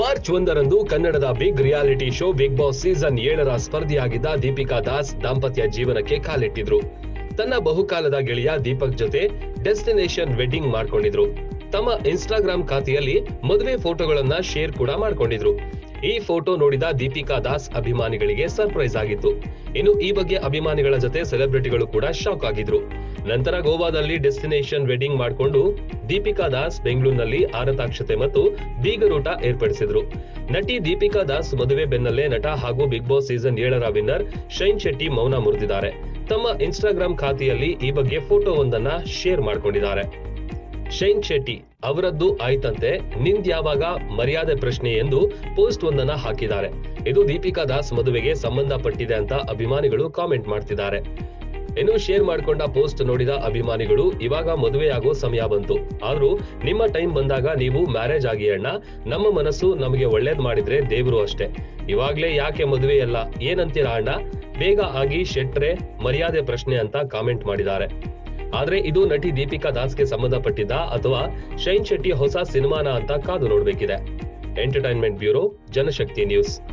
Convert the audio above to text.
March ಒಂದರಂದು ಕನ್ನಡದ big reality show Bigg Boss season ಏಳರ ಸ್ಪರ್ಧಿಯಾಗಿದ್ದ ದೀಪಿಕಾ ದಾಸ್ ದಾಂಪತ್ಯ ಜೀವನಕ್ಕೆ ಕಾಲಿಟ್ಟಿದ್ರು. ತನ್ನ ಬಹುಕಾಲದ ಗೆಳೆಯ ದೀಪಕ್ ಜೊತೆ ಡೆಸ್ಟಿನೇಷನ್ ವೆಡ್ಡಿಂಗ್ ಮಾಡ್ಕೊಂಡಿದ್ರು. ತಮ್ಮ ಇನ್ಸ್ಟಾಗ್ರಾಮ್ ಖಾತೆಯಲ್ಲಿ ಮದುವೆ ಫೋಟೋಗಳನ್ನ ಶೇರ್ ಕೂಡ ಮಾಡ್ಕೊಂಡಿದ್ರು. ಈ ಫೋಟೋ ನೋಡಿದ ದೀಪಿಕಾ ದಾಸ್ ಅಭಿಮಾನಿಗಳಿಗೆ ಸರ್ಪ್ರೈಸ್ ಆಗಿತ್ತು. ಇನ್ನು ಈ ಬಗ್ಗೆ ಅಭಿಮಾನಿಗಳ ಜೊತೆ ಸೆಲೆಬ್ರಿಟಿಗಳು ಕೂಡ ಶಾಕ್ ಆಗಿದ್ರು. ನಂತರ ಗೋವಾದಲ್ಲಿ ಡೆಸ್ಟಿನೇಷನ್ ವೆಡ್ಡಿಂಗ್ ಮಾಡಿಕೊಂಡು ದೀಪಿಕಾ ದಾಸ್ ಬೆಂಗಳೂರಿನಲ್ಲಿ ಆರತಾಕ್ಷತೆ ಮತ್ತು ಬೀಗರೂಟ ಏರ್ಪಡಿಸಿದ್ರು. ನಟಿ ದೀಪಿಕಾ ದಾಸ್ ಮದುವೆ ಬೆನ್ನಲ್ಲೇ ನಟ ಹಾಗೂ ಬಿಗ್ ಬಾಸ್ ಸೀಸನ್ ಏಳರ ವಿನ್ನರ್ ಶೈನ್ ಶೆಟ್ಟಿ ಮೌನ ಮುರಿದಿದ್ದಾರೆ. ತಮ್ಮ ಇನ್ಸ್ಟಾಗ್ರಾಮ್ ಖಾತೆಯಲ್ಲಿ ಈ ಬಗ್ಗೆ ಫೋಟೋವೊಂದನ್ನ ಶೇರ್ ಮಾಡ್ಕೊಂಡಿದ್ದಾರೆ. ಶೈನ್ ಶೆಟ್ಟಿ, ಅವರದ್ದು ಆಯ್ತಂತೆ, ನಿಂದ್ ಯಾವಾಗ ಮರ್ಯಾದೆ ಪ್ರಶ್ನೆ ಎಂದು ಪೋಸ್ಟ್ ಒಂದನ್ನ ಹಾಕಿದ್ದಾರೆ. ಇದು ದೀಪಿಕಾ ದಾಸ್ ಮದುವೆಗೆ ಸಂಬಂಧಪಟ್ಟಿದೆ ಅಂತ ಅಭಿಮಾನಿಗಳು ಕಾಮೆಂಟ್ ಮಾಡ್ತಿದ್ದಾರೆ. ಇನ್ನು ಶೇರ್ ಮಾಡ್ಕೊಂಡ ಪೋಸ್ಟ್ ನೋಡಿದ ಅಭಿಮಾನಿಗಳು, ಇವಾಗ ಮದುವೆಯಾಗೋ ಸಮಯ ಬಂತು. ಆದ್ರೂ ನಿಮ್ಮ ಟೈಮ್ ಬಂದಾಗ ನೀವು ಮ್ಯಾರೇಜ್ ಆಗಿ ಅಣ್ಣ, ನಮ್ಮ ಮನಸ್ಸು ನಮಗೆ ಒಳ್ಳೇದ್ ಮಾಡಿದ್ರೆ ದೇವ್ರು ಅಷ್ಟೇ. ಇವಾಗ್ಲೇ ಯಾಕೆ ಮದುವೆ ಅಲ್ಲ? ಏನಂತೀರಾ ಅಣ್ಣ? ಬೇಗ ಆಗಿ ಶೆಟ್ರೆ ಮರ್ಯಾದೆ ಪ್ರಶ್ನೆ ಅಂತ ಕಾಮೆಂಟ್ ಮಾಡಿದ್ದಾರೆ. ಆದ್ರೆ ಇದು ನಟಿ ದೀಪಿಕಾ ದಾಸ್ಗೆ ಸಂಬಂಧಪಟ್ಟಿದ್ದ ಅಥವಾ ಶೈನ್ ಶೆಟ್ಟಿ ಹೊಸ ಸಿನಿಮಾನ ಅಂತ ಕಾದು ನೋಡ್ಬೇಕಿದೆ. Entertainment bureau, Janashakti news.